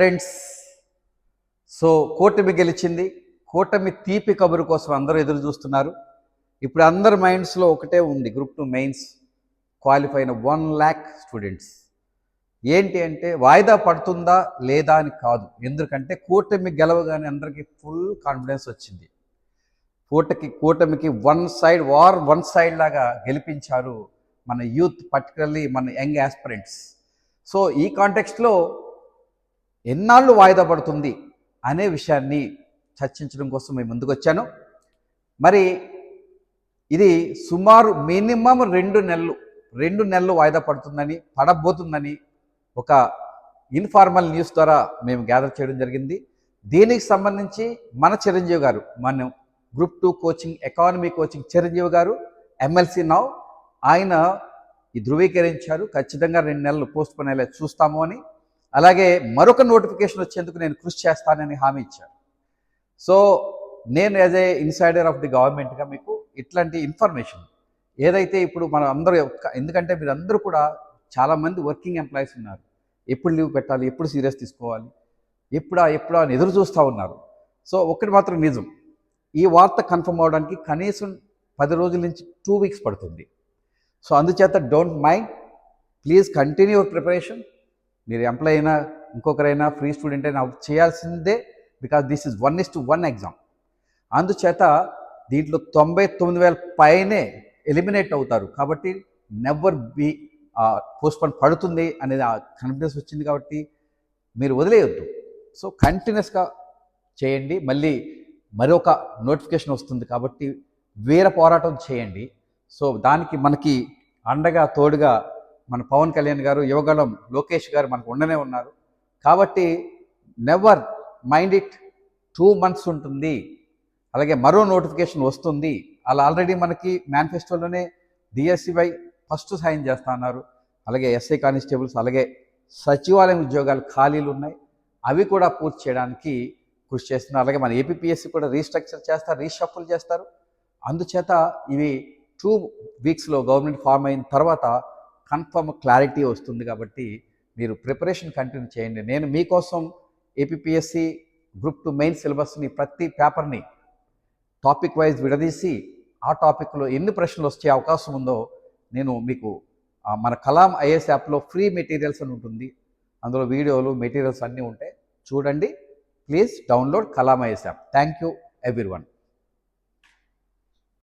Friends so కూటమి గెలిచింది. కూటమి తీపి కబురు కోసం అందరూ ఎదురు చూస్తున్నారు. ఇప్పుడు అందరి మైండ్స్లో ఒకటే ఉంది. గ్రూప్ టూ మెయిన్స్ క్వాలిఫై అయిన వన్ ల్యాక్ స్టూడెంట్స్ ఏంటి అంటే వాయిదా పడుతుందా లేదా అని కాదు. ఎందుకంటే కూటమి గెలవగానే అందరికీ ఫుల్ కాన్ఫిడెన్స్ వచ్చింది. కూటకి కూటమికి one side war one side లాగా గెలిపించారు మన యూత్ పర్టికులర్లీ మన యంగ్ యాస్పిరెంట్స్ సో ఈ కాంటెక్స్ట్లో ఎన్నాళ్ళు వాయిదా పడుతుంది అనే విషయాన్ని చర్చించడం కోసం మేము ముందుకు వచ్చాను మరి ఇది సుమారు మినిమం రెండు నెలలు రెండు నెలలు వాయిదా పడుతుందని పడబోతుందని ఒక ఇన్ఫార్మల్ న్యూస్ ద్వారా మేము గ్యాదర్ చేయడం జరిగింది. దీనికి సంబంధించి మన చిరంజీవి గారు మన group two coaching economy coaching Chiranjeevi గారు ఎమ్మెల్సీ నౌ ఆయన ఈ ధృవీకరించారు. ఖచ్చితంగా రెండు నెలలు పోస్ట్ పోనేలా చూస్తాము అని అలాగే మరొక నోటిఫికేషన్ వచ్చేందుకు నేను కృషి చేస్తానని హామీ ఇచ్చాను సో నేను as a insider of the గవర్నమెంట్గా మీకు ఇట్లాంటి ఇన్ఫర్మేషన్ ఏదైతే ఇప్పుడు మనం అందరూ ఎందుకంటే మీరందరూ కూడా చాలామంది వర్కింగ్ ఎంప్లాయీస్ ఉన్నారు. ఎప్పుడు లీవ్ పెట్టాలి ఎప్పుడు సీరియస్ తీసుకోవాలి ఎప్పుడా ఎప్పుడా అని ఎదురు చూస్తూ ఉన్నారు. సో ఒకటి మాత్రం నిజం. ఈ వార్త కన్ఫర్మ్ అవడానికి కనీసం పది రోజుల నుంచి టూ వీక్స్ పడుతుంది. సో అందుచేత don't mind please continue preparation మీరు ఎంప్లాయ్ అయినా ఇంకొకరైనా ఫ్రీ స్టూడెంట్ అయినా చేయాల్సిందే because this is one is to one exam అందుచేత దీంట్లో తొంభై తొమ్మిది వేల పైనే ఎలిమినేట్ అవుతారు. కాబట్టి నెవర్ బి పోస్ట్పోన్ పడుతుంది అనేది ఆ కాన్ఫిడెన్స్ వచ్చింది కాబట్టి మీరు వదిలేయొద్దు. సో కంటిన్యూస్గా చేయండి. మళ్ళీ మరొక నోటిఫికేషన్ వస్తుంది కాబట్టి వీర పోరాటం చేయండి. సో దానికి మనకి అండగా తోడుగా మన పవన్ కళ్యాణ్ గారు యువగళం లోకేష్ గారు మనకు ఉండనే ఉన్నారు. కాబట్టి never mind it two months ఉంటుంది. అలాగే మరో నోటిఫికేషన్ వస్తుంది. అలా ఆల్రెడీ మనకి మేనిఫెస్టోలోనే డిఎస్సివై ఫస్ట్ సైన్ చేస్తా అన్నారు. అలాగే ఎస్ఐ కానిస్టేబుల్స్ అలాగే సచివాలయం ఉద్యోగాలు ఖాళీలు ఉన్నాయి. అవి కూడా పూర్తి చేయడానికి కృషి చేస్తున్నారు. అలాగే మన ఏపీఎస్సి కూడా రీస్ట్రక్చర్ చేస్తారు రీషఫుల్ చేస్తారు. అందుచేత ఇవి టూ వీక్స్లో గవర్నమెంట్ ఫామ్ అయిన తర్వాత కన్ఫర్మ్ క్లారిటీ వస్తుంది కాబట్టి మీరు ప్రిపరేషన్ కంటిన్యూ చేయండి. నేను మీకోసం ఏపీఎస్సి గ్రూప్ టు మెయిన్ సిలబస్ని ప్రతి పేపర్ని టాపిక్ వైజ్ విడదీసి ఆ టాపిక్లో ఎన్ని ప్రశ్నలు వచ్చే అవకాశం ఉందో నేను మీకు మన కలాం ఐఎస్ యాప్లో ఫ్రీ మెటీరియల్స్ అని ఉంటుంది. అందులో వీడియోలు మెటీరియల్స్ అన్నీ ఉంటాయి చూడండి. Please download Kalam IAS app thank you everyone